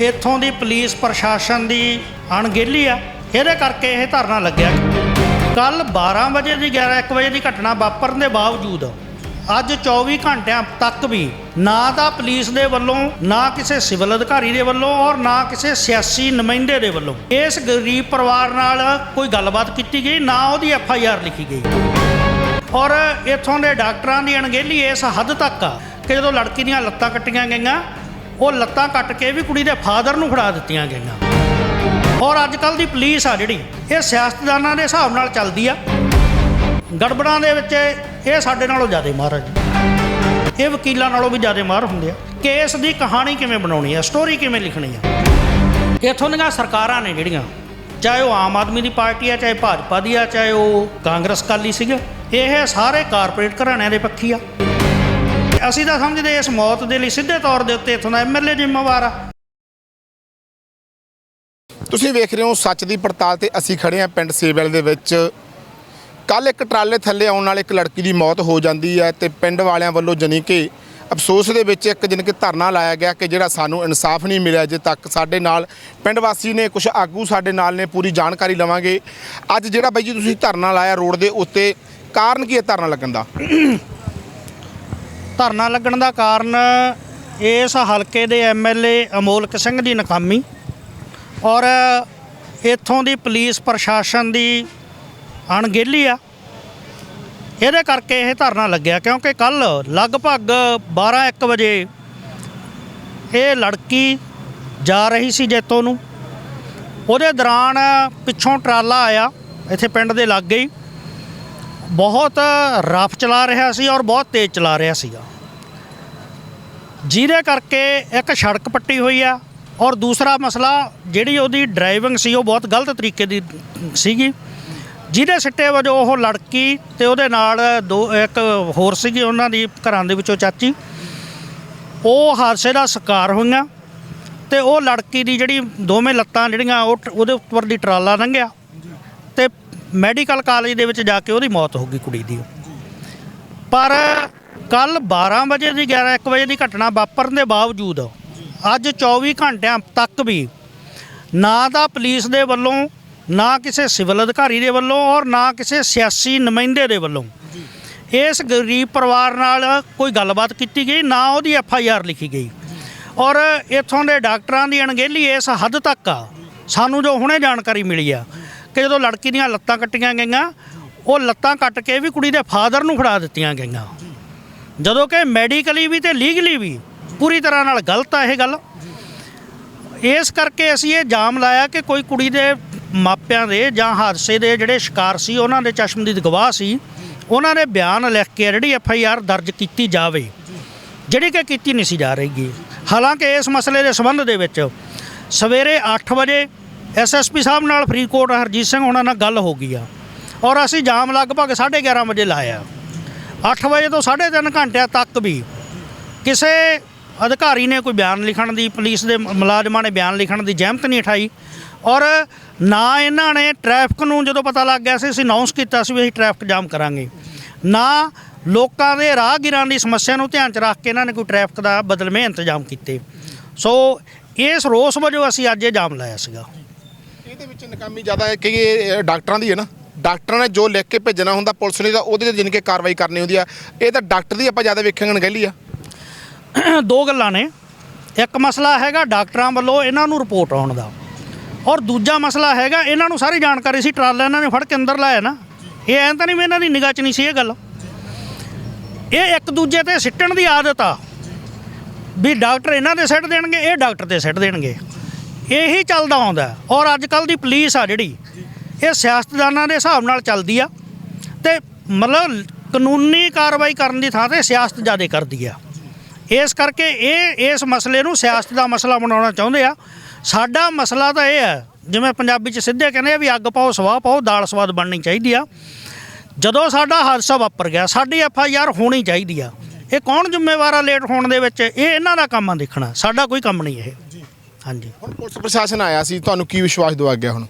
ਇੱਥੋਂ ਦੀ ਪੁਲਿਸ ਪ੍ਰਸ਼ਾਸਨ ਦੀ ਅਣਗਹਿਲੀ ਆ। ਇਹਦੇ ਕਰਕੇ ਇਹ ਧਰਨਾ ਲੱਗਿਆ। ਕੱਲ 12 ਵਜੇ ਦੀ 11 1 ਵਜੇ ਦੀ ਘਟਨਾ ਵਾਪਰਨ ਦੇ ਬਾਵਜੂਦ ਅੱਜ 24 ਘੰਟਿਆਂ ਤੱਕ ਵੀ ਨਾ ਤਾਂ ਪੁਲਿਸ ਦੇ ਵੱਲੋਂ, ਨਾ ਕਿਸੇ ਸਿਵਲ ਅਧਿਕਾਰੀ ਦੇ ਵੱਲੋਂ ਔਰ ਨਾ ਕਿਸੇ ਸਿਆਸੀ ਨੁਮਾਇੰਦੇ ਦੇ ਵੱਲੋਂ ਇਸ ਗਰੀਬ ਪਰਿਵਾਰ ਨਾਲ ਕੋਈ ਗੱਲਬਾਤ ਕੀਤੀ ਗਈ, ਨਾ ਉਹਦੀ ਐਫ ਆਈ ਆਰ ਲਿਖੀ ਗਈ। ਔਰ ਇੱਥੋਂ ਦੇ ਡਾਕਟਰਾਂ ਦੀ ਅਣਗਹਿਲੀ ਇਸ ਹੱਦ ਤੱਕ ਆ ਕਿ ਜਦੋਂ ਲੜਕੀ ਦੀਆਂ ਲੱਤਾਂ ਕੱਟੀਆਂ ਗਈਆਂ ਉਹ ਲੱਤਾਂ ਕੱਟ ਕੇ ਵੀ ਕੁੜੀ ਦੇ ਫਾਦਰ ਨੂੰ ਫੜਾ ਦਿੱਤੀਆਂ ਗਈਆਂ। ਔਰ ਅੱਜ ਕੱਲ ਦੀ ਪੁਲਿਸ ਆ ਜਿਹੜੀ, ਇਹ ਸਿਆਸਤਦਾਨਾਂ ਦੇ ਹਿਸਾਬ ਨਾਲ ਚੱਲਦੀ ਆ। ਗੜਬੜਾਂ ਦੇ ਵਿੱਚ ਇਹ ਸਾਡੇ ਨਾਲੋਂ ਜ਼ਿਆਦਾ ਮਾਰ ਆ ਜੀ। ਇਹ ਵਕੀਲਾਂ ਨਾਲੋਂ ਵੀ ਜ਼ਿਆਦਾ ਮਾਰ ਹੁੰਦੇ ਆ। ਕੇਸ ਦੀ ਕਹਾਣੀ ਕਿਵੇਂ ਬਣਾਉਣੀ ਆ ਸਟੋਰੀ ਕਿਵੇਂ ਲਿਖਣੀ ਆ। ਇੱਥੋਂ ਦੀਆਂ ਸਰਕਾਰਾਂ ਨੇ ਜਿਹੜੀਆਂ, ਚਾਹੇ ਉਹ ਆਮ ਆਦਮੀ ਦੀ ਪਾਰਟੀ ਆ, ਚਾਹੇ ਭਾਜਪਾ ਦੀ ਆ, ਚਾਹੇ ਉਹ ਕਾਂਗਰਸ ਕਾਲੀ ਸੀਗਾ, ਇਹ ਸਾਰੇ ਕਾਰਪੋਰੇਟ ਘਰਾਣਿਆਂ ਦੇ ਪੱਖੀ ਆ। ਅਸੀਂ ਤਾਂ ਸਮਝਦੇ ਇਸ ਮੌਤ ਦੇ ਲਈ ਸਿੱਧੇ ਤੌਰ ਦੇ ਉੱਤੇ ਇੱਥੋਂ ਦਾ ਐਮਐਲਏ ਜ਼ਿੰਮੇਵਾਰ ਆ। ਤੁਸੀਂ ਵੇਖ ਰਹੇ ਹੋ ਸੱਚ ਦੀ ਪੜਤਾਲ ਤੇ ਅਸੀਂ ਖੜੇ ਹਾਂ ਪਿੰਡ ਸੇਵਲ ਦੇ ਵਿੱਚ। ਕੱਲ ਇੱਕ ਟਰਾਲੇ ਥੱਲੇ ਆਉਣ ਨਾਲ ਇੱਕ ਲੜਕੀ ਦੀ ਮੌਤ ਹੋ ਜਾਂਦੀ ਹੈ ਤੇ ਪਿੰਡ ਵਾਲਿਆਂ ਵੱਲੋਂ ਜਾਣੀ ਕਿ ਅਫਸੋਸ ਦੇ ਵਿੱਚ ਇੱਕ ਜਾਣੀ ਕਿ ਧਰਨਾ ਲਾਇਆ ਗਿਆ ਕਿ ਜਿਹੜਾ ਸਾਨੂੰ ਇਨਸਾਫ ਨਹੀਂ ਮਿਲਿਆ ਅਜੇ ਤੱਕ। ਸਾਡੇ ਨਾਲ ਪਿੰਡ ਵਾਸੀ ਨੇ ਕੁਝ ਆਗੂ ਸਾਡੇ ਨਾਲ ਨੇ, ਪੂਰੀ ਜਾਣਕਾਰੀ ਲਵਾਂਗੇ। ਅੱਜ ਜਿਹੜਾ ਬਾਈ ਜੀ ਤੁਸੀਂ ਧਰਨਾ ਲਾਇਆ ਰੋਡ ਦੇ ਉੱਤੇ, ਕਾਰਨ ਕੀ ਹੈ ਧਰਨਾ ਲੱਗਣ ਦਾ? ਧਰਨਾ ਲੱਗਣ ਦਾ ਕਾਰਨ ਇਸ ਹਲਕੇ ਦੇ ਐਮਐਲਏ ਅਮੋਲਕ ਸਿੰਘ ਦੀ ਨਕਾਮੀ ਔਰ ਇੱਥੋਂ ਦੀ ਪੁਲਿਸ ਪ੍ਰਸ਼ਾਸਨ ਦੀ ਅਣਗਹਿਲੀ ਆ। ਇਹਦੇ ਕਰਕੇ ਇਹ ਧਰਨਾ ਲੱਗਿਆ ਕਿਉਂਕਿ ਕੱਲ ਲਗਭਗ 12-1 ਵਜੇ ਇਹ ਲੜਕੀ ਜਾ ਰਹੀ ਸੀ ਜੈਤੋ ਨੂੰ। ਉਹਦੇ ਦੌਰਾਨ ਪਿੱਛੋਂ ਟਰਾਲਾ ਆਇਆ, ਇੱਥੇ ਪਿੰਡ ਦੇ ਲਾਗੇ ਹੀ। ਬਹੁਤ ਰਫ ਚਲਾ ਰਿਹਾ ਸੀ ਔਰ ਬਹੁਤ ਤੇਜ਼ ਚਲਾ ਰਿਹਾ ਸੀਗਾ। ਜਿਹਦੇ ਕਰਕੇ ਇੱਕ ਸੜਕ ਪੱਟੀ ਹੋਈ ਆ ਔਰ ਦੂਸਰਾ ਮਸਲਾ ਜਿਹੜੀ ਉਹਦੀ ਡਰਾਈਵਿੰਗ ਸੀ ਉਹ ਬਹੁਤ ਗਲਤ ਤਰੀਕੇ ਦੀ ਸੀਗੀ। ਜਿਹਦੇ ਸਿੱਟੇ ਵਜੋਂ ਉਹ ਲੜਕੀ ਤੇ ਉਹਦੇ ਨਾਲ ਦੋ ਇੱਕ ਹੋਰ ਸੀਗੀ ਉਹਨਾਂ ਦੀ ਘਰਾਂ ਦੇ ਵਿੱਚੋਂ ਚਾਚੀ। ਉਹ ਹਾਦਸੇ ਦਾ ਸ਼ਿਕਾਰ ਹੋਈਆਂ ਤੇ ਉਹ ਲੜਕੀ ਦੀ ਜਿਹੜੀ ਦੋਵੇਂ ਲੱਤਾਂ ਜਿਹੜੀਆਂ ਉਹ ਟ- ਉਹਦੇ ਉੱਪਰ ਦੀ ਟਰਾਲਾ ਲੰਘਿਆ ਤੇ ਮੈਡੀਕਲ ਕਾਲਜ ਦੇ ਵਿੱਚ ਜਾ ਕੇ ਉਹਦੀ ਮੌਤ ਹੋ ਗਈ ਕੁੜੀ ਦੀ। ਪਰ ਕੱਲ 12 ਵਜੇ ਦੀ 11 1 ਵਜੇ ਦੀ ਘਟਨਾ ਵਾਪਰਨ ਦੇ ਬਾਵਜੂਦ ਅੱਜ 24 ਘੰਟਿਆਂ ਤੱਕ ਵੀ ਨਾ ਤਾਂ ਪੁਲਿਸ ਦੇ ਵੱਲੋਂ, ਨਾ ਕਿਸੇ ਸਿਵਲ ਅਧਿਕਾਰੀ ਦੇ ਵੱਲੋਂ ਔਰ ਨਾ ਕਿਸੇ ਸਿਆਸੀ ਨੁਮਾਇੰਦੇ ਦੇ ਵੱਲੋਂ ਇਸ ਗਰੀਬ ਪਰਿਵਾਰ ਨਾਲ ਕੋਈ ਗੱਲਬਾਤ ਕੀਤੀ ਗਈ, ਨਾ ਉਹਦੀ ਐਫ ਆਈ ਆਰ ਲਿਖੀ ਗਈ। ਔਰ ਇੱਥੋਂ ਦੇ ਡਾਕਟਰਾਂ ਦੀ ਅਣਗਹਿਲੀ ਇਸ ਹੱਦ ਤੱਕ ਆ। ਸਾਨੂੰ ਜੋ ਹੁਣੇ ਜਾਣਕਾਰੀ ਮਿਲੀ ਆ ਕਿ ਜਦੋਂ ਲੜਕੀ ਦੀਆਂ ਲੱਤਾਂ ਕੱਟੀਆਂ ਗਈਆਂ, ਉਹ ਲੱਤਾਂ ਕੱਟ ਕੇ ਵੀ ਕੁੜੀ ਦੇ ਫਾਦਰ ਨੂੰ ਫੜਾ ਦਿੱਤੀਆਂ ਗਈਆਂ। ਜਦੋਂ ਕਿ ਮੈਡੀਕਲੀ ਵੀ ਤੇ ਲੀਗਲੀ ਵੀ ਪੂਰੀ ਤਰ੍ਹਾਂ ਨਾਲ ਗਲਤ ਆ ਇਹ ਗੱਲ। ਇਸ ਕਰਕੇ ਅਸੀਂ ਇਹ ਜਾਮ ਲਾਇਆ ਕਿ ਕੋਈ ਕੁੜੀ ਦੇ ਮਾਪਿਆਂ ਦੇ ਜਾਂ ਹਾਦਸੇ ਦੇ ਜਿਹੜੇ ਸ਼ਿਕਾਰ ਸੀ, ਉਹਨਾਂ ਦੇ ਚਸ਼ਮਦੀਦ ਗਵਾਹ ਸੀ, ਉਹਨਾਂ ਨੇ ਬਿਆਨ ਲਿਖ ਕੇ ਜਿਹੜੀ ਐਫ ਆਈ ਆਰ ਦਰਜ ਕੀਤੀ ਜਾਵੇ, ਜਿਹੜੀ ਕਿ ਕੀਤੀ ਨਹੀਂ ਸੀ ਜਾ ਰਹੀਗੀ ਹਾਲਾਂਕਿ ਇਸ ਮਸਲੇ ਦੇ ਸੰਬੰਧ ਦੇ ਵਿੱਚ ਸਵੇਰੇ 8 ਵਜੇ ਐਸਐਸਪੀ ਸਾਹਿਬ ਨਾਲ ਫਰੀਦਕੋਟ ਹਰਜੀਤ ਸਿੰਘ ਉਹਨਾਂ ਨਾਲ ਗੱਲ ਹੋ ਗਈ ਆ। ਔਰ ਅਸੀਂ ਜਾਮ ਲਗਭਗ 11:30 ਵਜੇ ਲਾਇਆ। 8 ਵਜੇ ਤੋਂ 3.5 ਘੰਟਿਆਂ ਤੱਕ ਵੀ ਕਿਸੇ ਅਧਿਕਾਰੀ ਨੇ ਕੋਈ ਬਿਆਨ ਲਿਖਣ ਦੀ, ਪੁਲਿਸ ਦੇ ਮੁਲਾਜ਼ਮਾਂ ਨੇ ਬਿਆਨ ਲਿਖਣ ਦੀ ਜ਼ਹਿਮਤ ਨਹੀਂ ਉਠਾਈ। ਔਰ ਨਾ ਇਹਨਾਂ ਨੇ ਟ੍ਰੈਫਿਕ ਨੂੰ ਜਦੋਂ ਪਤਾ ਲੱਗ ਗਿਆ ਸੀ, ਅਸੀਂ ਅਨਾਉਂਸ ਕੀਤਾ ਸੀ ਵੀ ਅਸੀਂ ਟ੍ਰੈਫਿਕ ਜਾਮ ਕਰਾਂਗੇ। ਨਾ ਲੋਕਾਂ ਦੇ ਰਾਹਗੀਰਾਂ ਦੀ ਸਮੱਸਿਆ ਨੂੰ ਧਿਆਨ 'ਚ ਰੱਖ ਕੇ ਇਹਨਾਂ ਨੇ ਕੋਈ ਟ੍ਰੈਫਿਕ ਦਾ ਬਦਲਵੇਂ ਇੰਤਜ਼ਾਮ ਕੀਤੇ। ਸੋ ਇਸ ਰੋਸ ਵਜੋਂ ਅਸੀਂ ਅੱਜ ਇਹ ਜਾਮ ਲਾਇਆ ਸੀਗਾ। ਇਹਦੇ ਵਿੱਚ ਨਾਕਾਮੀ ਜ਼ਿਆਦਾ ਹੈ ਕਿ ਇਹ ਡਾਕਟਰਾਂ ਦੀ ਹੈ ਨਾ। ਡਾਕਟਰਾਂ ਨੇ ਜੋ ਲਿਖ ਕੇ ਭੇਜਣਾ ਹੁੰਦਾ ਪੁਲਿਸ ਨੇ, ਤਾਂ ਉਹਦੇ ਤੇ ਜਾਣੀ ਕੇ ਕਾਰਵਾਈ ਕਰਨੀ ਹੁੰਦੀ ਆ। ਇਹ ਤਾਂ ਡਾਕਟਰ ਦੀ ਆਪਾਂ ਜ਼ਿਆਦਾ ਵੇਖਾਂਗੇ ਅਣਗਹਿਲੀ ਆ। ਦੋ ਗੱਲਾਂ ਨੇ। ਇੱਕ ਮਸਲਾ ਹੈਗਾ ਡਾਕਟਰਾਂ ਵੱਲੋਂ ਇਹਨਾਂ ਨੂੰ ਰਿਪੋਰਟ ਆਉਣ ਦਾ। ਔਰ ਦੂਜਾ ਮਸਲਾ ਹੈਗਾ, ਇਹਨਾਂ ਨੂੰ ਸਾਰੀ ਜਾਣਕਾਰੀ ਸੀ, ਟਰਾਲਾ ਇਹਨਾਂ ਨੇ ਫੜ ਕੇ ਅੰਦਰ ਲਾਇਆ ਨਾ। ਇਹ ਐਂ ਤਾਂ ਨਹੀਂ ਵੀ ਇਹਨਾਂ ਦੀ ਨਿਗਾਹ 'ਚ ਨਹੀਂ ਸੀ ਇਹ ਗੱਲ। ਇਹ ਇੱਕ ਦੂਜੇ ਤੇ ਸਿੱਟਣ ਦੀ ਆਦਤ ਆ। ਵੀ ਡਾਕਟਰ ਇਹਨਾਂ ਦੇ ਸਿੱਟ ਦੇਣਗੇ, ਇਹ ਡਾਕਟਰ ਤੇ ਸਿੱਟ ਦੇਣਗੇ। ਇਹੀ ਚੱਲਦਾ ਆਉਂਦਾ ਔਰ ਅੱਜ ਕੱਲ ਦੀ ਪੁਲਿਸ ਆ ਜਿਹੜੀ, ਇਹ ਸਿਆਸਤਦਾਨਾਂ ਦੇ ਹਿਸਾਬ ਨਾਲ ਚੱਲਦੀ ਆ ਤੇ ਮਤਲਬ ਕਾਨੂੰਨੀ ਕਾਰਵਾਈ ਕਰਨ ਦੀ ਥਾਂ ਤੇ ਸਿਆਸਤ ਜ਼ਿਆਦਾ ਕਰਦੀ ਆ। ਇਸ ਕਰਕੇ ਇਹ, ਇਸ ਮਸਲੇ ਨੂੰ ਸਿਆਸਤ ਦਾ ਮਸਲਾ ਬਣਾਉਣਾ ਚਾਹੁੰਦੇ ਆ। ਸਾਡਾ ਮਸਲਾ ਤਾਂ ਇਹ ਹੈ ਜਿਵੇਂ ਪੰਜਾਬੀ 'ਚ ਸਿੱਧੇ ਕਹਿੰਦੇ ਆ ਵੀ ਅੱਗ ਪਾਓ, ਸਵਾਹ ਪਾਓ, ਦਾਲ ਸਵਾਦ ਬਣਨੀ ਚਾਹੀਦੀ ਆ। ਜਦੋਂ ਸਾਡਾ ਹਾਦਸਾ ਵਾਪਰ ਗਿਆ, ਸਾਡੀ ਐਫ ਆਈ ਆਰ ਹੋਣੀ ਚਾਹੀਦੀ ਆ। ਇਹ ਕੌਣ ਜ਼ਿੰਮੇਵਾਰ ਆ ਲੇਟ ਹੋਣ ਦੇ ਵਿੱਚ? ਇਹ ਇਹਨਾਂ ਦਾ ਕੰਮ ਆ ਦੇਖਣਾ। ਸਾਡਾ ਕੋਈ ਕੰਮ ਨਹੀਂ ਇਹ। ਹਾਂਜੀ। ਹੁਣ ਪੁਲਿਸ ਪ੍ਰਸ਼ਾਸਨ ਆਇਆ ਸੀ ਤੁਹਾਨੂੰ ਕੀ ਵਿਸ਼ਵਾਸ ਦਵਾ ਗਿਆ ਹੁਣ?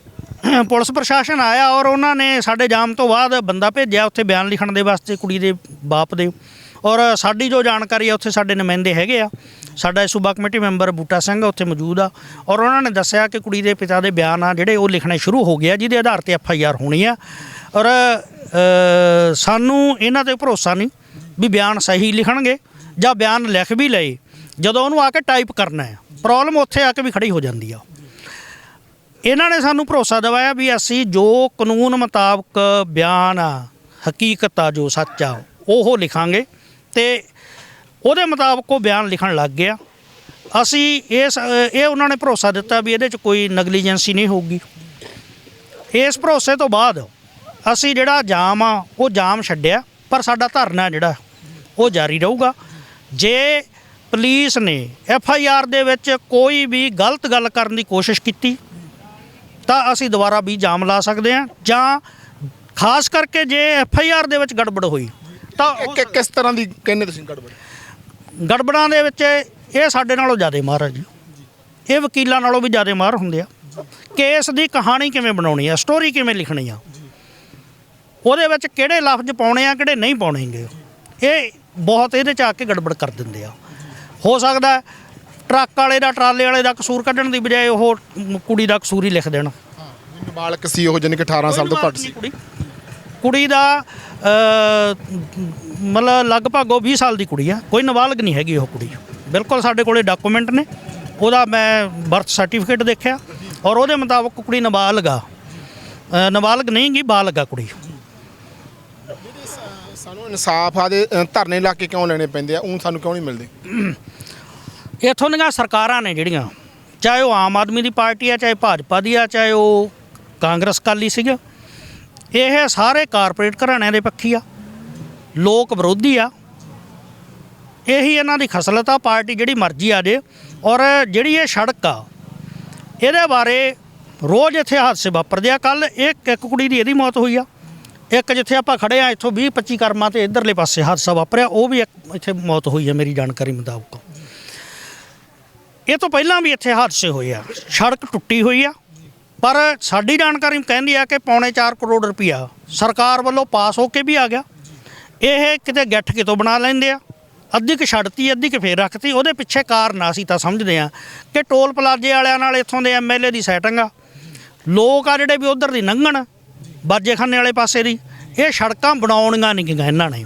ਪੁਲਿਸ ਪ੍ਰਸ਼ਾਸਨ ਆਇਆ ਔਰ ਉਹਨਾਂ ਨੇ ਸਾਡੇ ਜਾਮ ਤੋਂ ਬਾਅਦ ਬੰਦਾ ਭੇਜਿਆ ਉੱਥੇ ਬਿਆਨ ਲਿਖਣ ਦੇ ਵਾਸਤੇ ਕੁੜੀ ਦੇ ਬਾਪ ਦੇ। ਔਰ ਸਾਡੀ ਜੋ ਜਾਣਕਾਰੀ ਆ ਉੱਥੇ ਸਾਡੇ ਨੁਮਾਇੰਦੇ ਹੈਗੇ ਆ। ਸਾਡਾ ਸੂਬਾ ਕਮੇਟੀ ਮੈਂਬਰ ਬੂਟਾ ਸਿੰਘ ਉੱਥੇ ਮੌਜੂਦ ਆ। ਔਰ ਉਹਨਾਂ ਨੇ ਦੱਸਿਆ ਕਿ ਕੁੜੀ ਦੇ ਪਿਤਾ ਦੇ ਬਿਆਨ ਆ ਜਿਹੜੇ ਉਹ ਲਿਖਣੇ ਸ਼ੁਰੂ ਹੋ ਗਏ ਆ ਜਿਹਦੇ ਆਧਾਰ ਤੇ ਐਫ ਆਈ ਆਰ ਹੋਣੀ ਆ। ਔਰ ਸਾਨੂੰ ਇਹਨਾਂ ਤੇ ਭਰੋਸਾ ਨਹੀਂ ਵੀ ਬਿਆਨ ਸਹੀ ਲਿਖਣਗੇ ਜਾਂ ਬਿਆਨ ਲਿਖ ਵੀ ਲਏ। ਜਦੋਂ ਉਹਨੂੰ ਆ ਕੇ ਟਾਈਪ ਕਰਨਾ ਹੈ ਪ੍ਰੋਬਲਮ ਉੱਥੇ ਆ ਕੇ ਵੀ ਖੜੀ ਹੋ ਜਾਂਦੀ ਆ। ਇਹਨਾਂ ਨੇ ਸਾਨੂੰ ਭਰੋਸਾ ਦਿਵਾਇਆ ਵੀ ਅਸੀਂ ਜੋ ਕਾਨੂੰਨ ਮੁਤਾਬਕ ਬਿਆਨ ਆ, ਹਕੀਕਤ ਆ, ਜੋ ਸੱਚ ਆ, ਉਹ ਲਿਖਾਂਗੇ ਤੇ ਉਹਦੇ ਮੁਤਾਬਕ ਉਹ ਬਿਆਨ ਲਿਖਣ ਲੱਗ ਗਿਆ। ਅਸੀਂ ਇਸ, ਇਹ ਉਹਨਾਂ ਨੇ ਭਰੋਸਾ ਦਿੱਤਾ ਵੀ ਇਹਦੇ 'ਚ ਕੋਈ ਨੈਗਲੀਜੈਂਸੀ ਨਹੀਂ ਹੋਊਗੀ। ਇਸ ਭਰੋਸੇ ਤੋਂ ਬਾਅਦ ਅਸੀਂ ਜਿਹੜਾ ਜਾਮ ਆ, ਉਹ ਜਾਮ ਛੱਡਿਆ, ਪਰ ਸਾਡਾ ਧਰਨਾ ਜਿਹੜਾ, ਉਹ ਜਾਰੀ ਰਹੂਗਾ। ਜੇ ਪੁਲਿਸ ਨੇ ਐਫ ਆਈ ਆਰ ਦੇ ਵਿੱਚ ਕੋਈ ਵੀ ਗਲਤ ਗੱਲ ਕਰਨ ਦੀ ਕੋਸ਼ਿਸ਼ ਕੀਤੀ ਤਾਂ ਅਸੀਂ ਦੁਬਾਰਾ ਵੀ ਜਾਮ ਲਾ ਸਕਦੇ ਹਾਂ ਜਾਂ ਖਾਸ ਕਰਕੇ ਜੇ ਐਫ ਆਈ ਆਰ ਦੇ ਵਿੱਚ ਗੜਬੜ ਹੋਈ ਤਾਂ ਕਿ- ਕਿਸ ਤਰ੍ਹਾਂ ਦੀ ਕਹਿੰਦੇ ਤੁਸੀਂ ਗੜਬੜ? ਗੜਬੜਾਂ ਦੇ ਵਿੱਚ ਇਹ ਸਾਡੇ ਨਾਲੋਂ ਜ਼ਿਆਦਾ ਮਾਰ ਹੈ ਜੀ। ਇਹ ਵਕੀਲਾਂ ਨਾਲੋਂ ਵੀ ਜ਼ਿਆਦਾ ਮਾਰ ਹੁੰਦੇ ਆ। ਕੇਸ ਦੀ ਕਹਾਣੀ ਕਿਵੇਂ ਬਣਾਉਣੀ ਆ ਸਟੋਰੀ ਕਿਵੇਂ ਲਿਖਣੀ ਆ ਉਹਦੇ ਵਿੱਚ ਕਿਹੜੇ ਲਫ਼ਜ਼ ਪਾਉਣੇ ਆ ਕਿਹੜੇ ਨਹੀਂ ਪਾਉਣੇਗੇ ਇਹ ਬਹੁਤ ਇਹਦੇ ਚ ਆ ਕੇ ਗੜਬੜ ਕਰ ਦਿੰਦੇ ਆ। ਹੋ ਸਕਦਾ ਟਰੱਕ ਵਾਲੇ ਦਾ ਟਰਾਲੇ ਵਾਲੇ ਦਾ ਕਸੂਰ ਕੱਢਣ ਦੀ ਬਜਾਏ ਉਹ ਕੁੜੀ ਦਾ ਕਸੂਰ ਹੀ ਲਿਖ ਦੇਣ। ਨਾਬਾਲਗ ਸੀ ਉਹ ਜਾਣੀ ਕਿ 18 ਸਾਲ ਤੋਂ ਘੱਟ ਸੀ। ਕੁੜੀ। ਦਾ ਮਤਲਬ ਲਗਭਗ ਉਹ 20 ਸਾਲ ਦੀ ਕੁੜੀ ਆ। ਕੋਈ ਨਾਬਾਲਗ ਨਹੀਂ ਹੈਗੀ ਉਹ ਕੁੜੀ। ਬਿਲਕੁਲ ਸਾਡੇ ਕੋਲੇ ਡਾਕੂਮੈਂਟ ਨੇ। ਉਹਦਾ ਮੈਂ ਬਰਥ ਸਰਟੀਫਿਕੇਟ ਦੇਖਿਆ ਔਰ ਉਹਦੇ ਮੁਤਾਬਕ ਕੁੜੀ ਨਾਬਾਲਗ ਆ। ਨਾਬਾਲਗ ਨਹੀਂ ਗੀ ਬਾਲਗ ਆ ਕੁੜੀ। ਸਾਨੂੰ ਇਨਸਾਫ ਆਦੇ ਧਰਨੇ ਲਾ ਕੇ ਕਿਉਂ ਲੈਣੇ ਪੈਂਦੇ ਆ? ਉਹ ਸਾਨੂੰ ਕਿਉਂ ਨਹੀਂ ਮਿਲਦੇ? ਇੱਥੋਂ ਦੀਆਂ ਸਰਕਾਰਾਂ ਨੇ ਜਿਹੜੀਆਂ, ਚਾਹੇ ਉਹ ਆਮ ਆਦਮੀ ਦੀ ਪਾਰਟੀ ਆ, ਚਾਹੇ ਭਾਜਪਾ ਦੀ ਆ, ਚਾਹੇ ਉਹ ਕਾਂਗਰਸ ਕਾਲੀ ਸੀਗਾ। ਇਹ ਸਾਰੇ ਕਾਰਪੋਰੇਟ ਘਰਾਣਿਆਂ ਦੇ ਪੱਖੀ ਆ। ਲੋਕ ਵਿਰੋਧੀ ਆ। ਇਹੀ ਇਹਨਾਂ ਦੀ ਖਸਲਤ ਆ ਪਾਰਟੀ ਜਿਹੜੀ ਮਰਜ਼ੀ ਆ ਜੇ। ਔਰ ਜਿਹੜੀ ਇਹ ਸੜਕ ਆ, ਇਹਦੇ ਬਾਰੇ ਰੋਜ਼ ਇੱਥੇ ਹਾਦਸੇ ਵਾਪਰਦੇ ਆ। ਕੱਲ ਇੱਕ ਇੱਕ ਕੁੜੀ ਦੀ ਇਹਦੀ ਮੌਤ ਹੋਈ ਆ। ਇੱਕ ਜਿੱਥੇ ਆਪਾਂ ਖੜੇ ਆ, ਇੱਥੋਂ 20 25 ਕਰਮਾਂ ਤੇ ਇਧਰਲੇ ਪਾਸੇ ਹਾਦਸਾ ਵਾਪਰਿਆ, ਉਹ ਵੀ ਇੱਕ ਇੱਥੇ ਮੌਤ ਹੋਈ ਹੈ ਮੇਰੀ ਜਾਣਕਾਰੀ ਮੁਤਾਬਕ। ਇਹ ਤੋਂ ਪਹਿਲਾਂ ਵੀ ਇੱਥੇ ਹਾਦਸੇ ਹੋਏ ਆ, ਸੜਕ ਟੁੱਟੀ ਹੋਈ ਆ, ਪਰ ਸਾਡੀ ਜਾਣਕਾਰੀ ਕਹਿੰਦੀ ਆ ਕਿ ਪੌਣੇ 4 ਕਰੋੜ ਰੁਪਈਆ ਸਰਕਾਰ ਵੱਲੋਂ ਪਾਸ ਹੋ ਕੇ ਵੀ ਆ ਗਿਆ। ਇਹ ਕਿਤੇ ਗੱਠ ਕਿਤੋਂ ਬਣਾ ਲੈਂਦੇ ਆ, ਅੱਧੀ ਕੁ ਛੱਡਤੀ, ਅੱਧੀ ਕੁ ਫੇਰ ਰੱਖਤੀ, ਉਹਦੇ ਪਿੱਛੇ ਕਾਰਨ ਆ ਅਸੀਂ ਤਾਂ ਸਮਝਦੇ ਆ ਕਿ ਟੋਲ ਪਲਾਜ਼ੇ ਵਾਲਿਆਂ ਨਾਲ ਇੱਥੋਂ ਦੇ ਐਮਐਲਏ ਦੀ ਸੈਟਿੰਗ ਆ। ਲੋਕ ਆ ਜਿਹੜੇ ਵੀ ਉਧਰ ਦੀ ਲੰਘਣ ਬਾਜੇਖਾਨੇ ਵਾਲੇ ਪਾਸੇ ਦੀ। ਇਹ ਸੜਕਾਂ ਬਣਾਉਣੀਆਂ ਨਹੀਂ ਗਈਆਂ ਇਹਨਾਂ ਨੇ।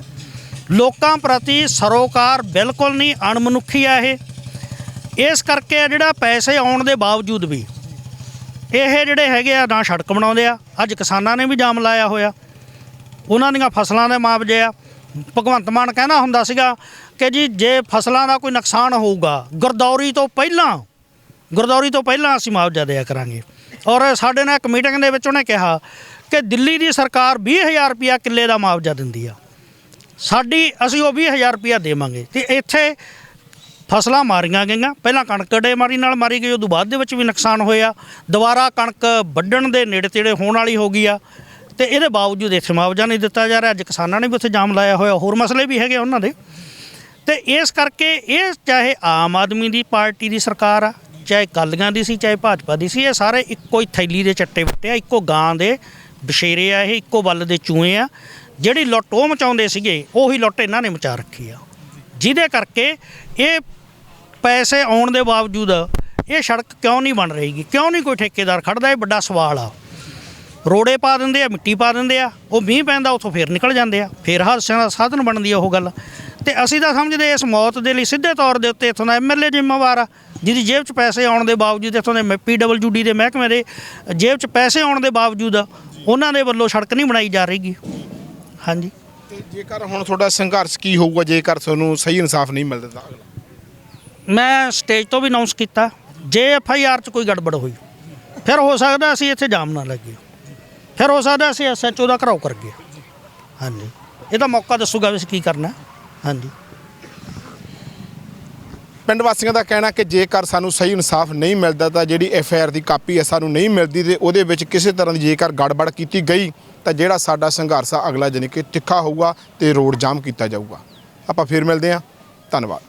ਲੋਕਾਂ ਪ੍ਰਤੀ ਸਰੋਕਾਰ ਬਿਲਕੁਲ ਨਹੀਂ ਅਣਮਨੁੱਖੀ ਆ ਇਹ। ਇਸ ਕਰਕੇ ਜਿਹੜਾ ਪੈਸੇ ਆਉਣ ਦੇ ਬਾਵਜੂਦ ਵੀ ਇਹ ਜਿਹੜੇ ਹੈਗੇ ਆ ਨਾ ਸੜਕ ਬਣਾਉਂਦੇ ਆ, ਅੱਜ ਕਿਸਾਨਾਂ ਨੇ ਵੀ ਜਾਮ ਲਾਇਆ ਹੋਇਆ। ਉਹਨਾਂ ਦੀਆਂ ਫਸਲਾਂ ਦੇ ਮੁਆਵਜ਼ੇ ਆ। ਭਗਵੰਤ ਮਾਨ ਕਹਿੰਦਾ ਹੁੰਦਾ ਸੀਗਾ ਕਿ ਜੀ, ਜੇ ਫਸਲਾਂ ਦਾ ਕੋਈ ਨੁਕਸਾਨ ਹੋਊਗਾ, ਗਰਦੌਰੀ ਤੋਂ ਪਹਿਲਾਂ, ਗਰਦੌਰੀ ਤੋਂ ਪਹਿਲਾਂ ਅਸੀਂ ਮੁਆਵਜ਼ਾ ਦਿਆ ਕਰਾਂਗੇ। ਔਰ ਸਾਡੇ ਨਾਲ ਇੱਕ ਮੀਟਿੰਗ ਦੇ ਵਿੱਚ ਉਹਨੇ ਕਿਹਾ ਕਿ ਦਿੱਲੀ ਦੀ ਸਰਕਾਰ 20000 ਰੁਪਿਆ ਕਿੱਲੇ ਦਾ ਮੁਆਵਜ਼ਾ ਦਿੰਦੀ ਆ। ਸਾਡੀ ਅਸੀਂ ਉਹ 20000 ਰੁਪਿਆ ਦੇਵਾਂਗੇ ਤੇ ਇੱਥੇ ਫਸਲਾਂ ਮਾਰੀਆਂ ਗਈਆਂ। ਪਹਿਲਾਂ ਕਣਕ ਮਾਰੀ ਨਾਲ ਮਾਰੀ ਗਈ, ਉਦੋਂ ਬਾਅਦ ਦੇ ਵਿੱਚ ਵੀ ਨੁਕਸਾਨ ਹੋਇਆ। ਦੁਬਾਰਾ ਕਣਕ ਵੱਢਣ ਦੇ ਨੇੜੇ ਤੇੜੇ ਹੋਣ ਵਾਲੀ ਹੋ ਗਈ ਆ। ਤੇ ਇਹਦੇ ਬਾਵਜੂਦ ਇੱਥੇ ਮੁਆਵਜ਼ਾ ਨਹੀਂ ਦਿੱਤਾ ਜਾ ਰਿਹਾ। ਅੱਜ ਕਿਸਾਨਾਂ ਨੇ ਵੀ ਉੱਥੇ ਜਾਮ ਲਾਇਆ ਹੋਇਆ। ਹੋਰ ਮਸਲੇ ਵੀ ਹੈਗੇ ਉਹਨਾਂ ਦੇ। ਤੇ ਇਸ ਕਰਕੇ ਇਹ ਚਾਹੇ ਆਮ ਆਦਮੀ ਦੀ ਪਾਰਟੀ ਦੀ ਸਰਕਾਰ ਆ, ਚਾਹੇ ਕਾਲੀਆਂ ਦੀ ਸੀ, ਚਾਹੇ ਭਾਜਪਾ ਦੀ ਸੀ, ਇਹ ਸਾਰੇ ਇੱਕੋ ਹੀ ਥੈਲੀ ਦੇ ਚੱਟੇ ਵੱਟੇ ਆ, ਇੱਕੋ ਗਾਂ ਦੇ ਬਸ਼ੇਰੇ ਆ ਇਹ, ਇੱਕੋ ਵੱਲ ਦੇ ਚੂਹੇ ਆ। ਜਿਹੜੀ ਲੁੱਟ ਉਹ ਮਚਾਉਂਦੇ ਸੀਗੇ, ਉਹੀ ਲੁੱਟ ਇਹਨਾਂ ਨੇ ਮਚਾ ਰੱਖੀ ਆ। ਜਿਹਦੇ ਕਰਕੇ ਇਹ ਪੈਸੇ ਆਉਣ ਦੇ ਬਾਵਜੂਦ ਇਹ ਸੜਕ ਕਿਉਂ ਨਹੀਂ ਬਣ ਰਹੀਗੀ ਕਿਉਂ ਨਹੀਂ ਕੋਈ ਠੇਕੇਦਾਰ ਖੜਦਾ? ਇਹ ਵੱਡਾ ਸਵਾਲ ਆ। ਰੋੜੇ ਪਾ ਦਿੰਦੇ ਆ, ਮਿੱਟੀ ਪਾ ਦਿੰਦੇ ਆ। ਉਹ ਮੀਂਹ ਪੈਂਦਾ, ਉੱਥੋਂ ਫੇਰ ਨਿਕਲ ਜਾਂਦੇ ਆ। ਫੇਰ ਹਾਦਸਿਆਂ ਦਾ ਸਾਧਨ ਬਣਦੀ ਆ ਉਹ ਗੱਲ। ਤੇ ਅਸੀਂ ਤਾਂ ਸਮਝਦੇ ਇਸ ਮੌਤ ਦੇ ਲਈ ਸਿੱਧੇ ਤੌਰ ਦੇ ਉੱਤੇ ਇੱਥੋਂ ਦਾ ਐਮਐਲਏ ਜ਼ਿੰਮੇਵਾਰ ਆ, ਜਿਹਦੀ ਜੇਬ 'ਚ ਪੈਸੇ ਆਉਣ ਦੇ ਬਾਵਜੂਦ ਇੱਥੋਂ ਦੇ ਪੀਡਬਲਯੂਡੀ ਦੇ ਮਹਿਕਮੇ ਦੇ ਜੇਬ 'ਚ ਪੈਸੇ ਆਉਣ ਦੇ ਬਾਵਜੂਦ ਉਹਨਾਂ ਦੇ ਵੱਲੋਂ ਸੜਕ ਨਹੀਂ ਬਣਾਈ ਜਾ ਰਹੀਗੀ। ਹਾਂਜੀ। ਤੇ ਜੇਕਰ ਹੁਣ ਤੁਹਾਡਾ ਸੰਘਰਸ਼ ਕੀ ਹੋਊਗਾ ਜੇਕਰ ਤੁਹਾਨੂੰ ਸਹੀ ਇਨਸਾਫ ਨਹੀਂ ਮਿਲਦਾ? ਮੈਂ ਸਟੇਜ ਤੋਂ ਵੀ ਅਨਾਉਂਸ ਕੀਤਾ ਜੇ ਐਫ ਆਈ ਆਰ 'ਚ ਕੋਈ ਗੜਬੜ ਹੋਈ ਫਿਰ ਹੋ ਸਕਦਾ ਅਸੀਂ ਇੱਥੇ ਜਾਮ ਨਾ ਲੱਗੀਏ। ਫਿਰ ਹੋ ਸਕਦਾ ਅਸੀਂ ਐਸ ਐਚ ਓ ਦਾ ਘਰਾਓ ਕਰ ਗਏ। ਹਾਂਜੀ। ਇਹਦਾ ਮੌਕਾ ਦੱਸੂਗਾ ਵੀ ਅਸੀਂ ਕੀ ਕਰਨਾ। ਹਾਂਜੀ। ਪਿੰਡ ਵਾਸੀਆਂ ਦਾ ਕਹਿਣਾ ਕਿ ਜੇਕਰ ਸਾਨੂੰ ਸਹੀ ਇਨਸਾਫ ਨਹੀਂ ਮਿਲਦਾ ਤਾਂ ਜਿਹੜੀ ਐਫ ਆਈ ਆਰ ਦੀ ਕਾਪੀ ਹੈ ਸਾਨੂੰ ਨਹੀਂ ਮਿਲਦੀ ਤੇ ਉਹਦੇ ਵਿੱਚ ਕਿਸੇ ਤਰ੍ਹਾਂ ਦੀ ਜੇਕਰ ਗੜਬੜ ਕੀਤੀ ਗਈ ਤਾਂ ਜਿਹੜਾ ਸਾਡਾ ਸੰਘਰਸ਼ ਆ ਅਗਲਾ ਜਾਣੀ ਕਿ ਤਿੱਖਾ ਹੋਊਗਾ ਤੇ ਰੋਡ ਜਾਮ ਕੀਤਾ ਜਾਊਗਾ। ਆਪਾਂ ਫਿਰ ਮਿਲਦੇ ਹਾਂ। ਧੰਨਵਾਦ।